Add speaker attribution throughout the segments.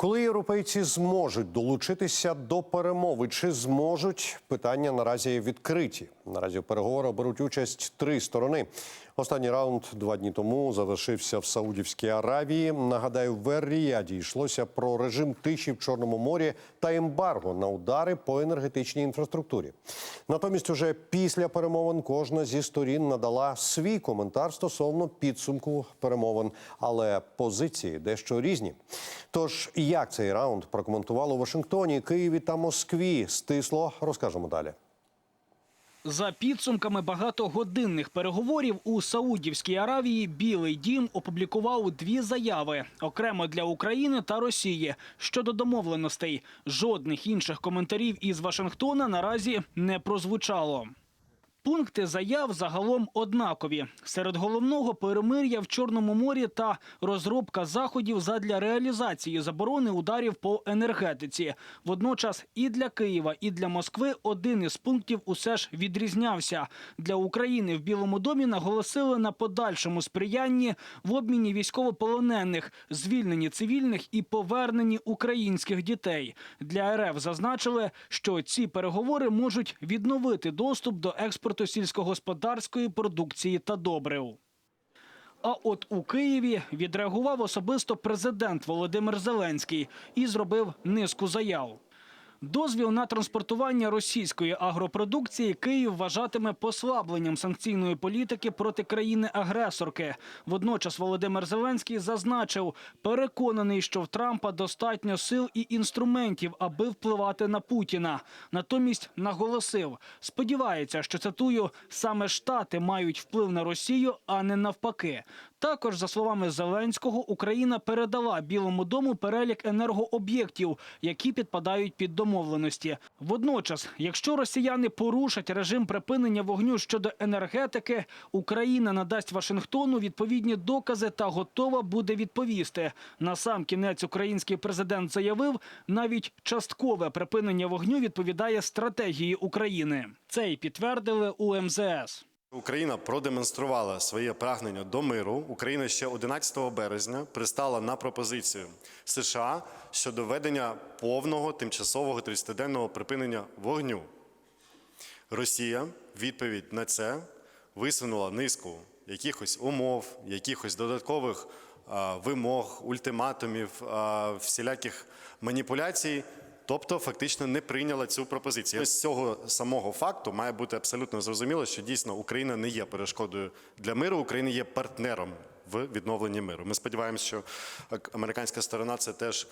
Speaker 1: Коли європейці зможуть долучитися до перемови, чи зможуть питання наразі відкриті? Наразі в переговорах беруть участь три сторони. Останній раунд два дні тому завершився в Саудівській Аравії. Нагадаю, в Ер-Ріяді йшлося про режим тиші в Чорному морі та ембарго на удари по енергетичній інфраструктурі. Натомість, уже після перемовин кожна зі сторін надала свій коментар стосовно підсумку перемовин, але позиції дещо різні. Тож як цей раунд прокоментували у Вашингтоні, Києві та Москві, стисло розкажемо далі.
Speaker 2: За підсумками багатогодинних переговорів у Саудівській Аравії Білий Дім опублікував дві заяви окремо для України та Росії щодо домовленостей. Жодних інших коментарів із Вашингтона наразі не прозвучало. Пункти заяв загалом однакові. Серед головного перемир'я в Чорному морі та розробка заходів задля реалізації заборони ударів по енергетиці. Водночас і для Києва, і для Москви один із пунктів усе ж відрізнявся. Для України в Білому домі наголосили на подальшому сприянні в обміні військовополонених, звільненні цивільних і поверненні українських дітей. Для РФ зазначили, що ці переговори можуть відновити доступ до експорту сільськогосподарської продукції та добрив. А от у Києві відреагував особисто президент Володимир Зеленський і зробив низку заяв. Дозвіл на транспортування російської агропродукції Київ вважатиме послабленням санкційної політики проти країни-агресорки. Водночас Володимир Зеленський зазначив, переконаний, що в Трампа достатньо сил і інструментів, аби впливати на Путіна. Натомість наголосив, сподівається, що цитую, саме Штати мають вплив на Росію, а не навпаки. Також, за словами Зеленського, Україна передала Білому дому перелік енергооб'єктів, які підпадають під домовленості. Водночас, якщо росіяни порушать режим припинення вогню щодо енергетики, Україна надасть Вашингтону відповідні докази та готова буде відповісти. На сам кінець український президент заявив, навіть часткове припинення вогню відповідає стратегії України. Це й підтвердили у МЗС.
Speaker 3: Україна продемонструвала своє прагнення до миру. Україна ще 11 березня пристала на пропозицію США щодо ведення повного тимчасового 30-денного припинення вогню. Росія відповідь на це висунула низку якихось умов, якихось додаткових вимог, ультиматумів, всіляких маніпуляцій. Тобто фактично не прийняла цю пропозицію. З цього самого факту має бути абсолютно зрозуміло, що дійсно Україна не є перешкодою для миру, Україна є партнером в відновленні миру. Ми сподіваємося, що американська сторона це теж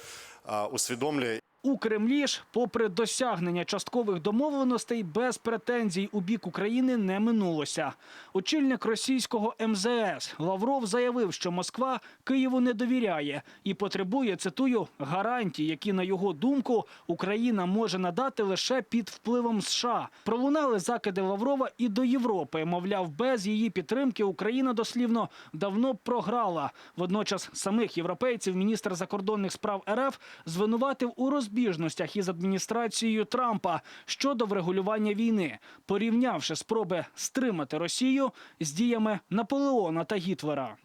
Speaker 3: усвідомлює.
Speaker 2: У Кремлі ж, попри досягнення часткових домовленостей, без претензій у бік України не минулося. Очільник російського МЗС Лавров заявив, що Москва Києву не довіряє і потребує, цитую, гарантій, які, на його думку, Україна може надати лише під впливом США. Пролунали закиди Лаврова і до Європи. Мовляв, без її підтримки Україна дослівно давно програла. Водночас самих європейців міністр закордонних справ РФ звинуватив у розбіжностях із адміністрацією Трампа щодо врегулювання війни, порівнявши спроби стримати Росію з діями Наполеона та Гітлера.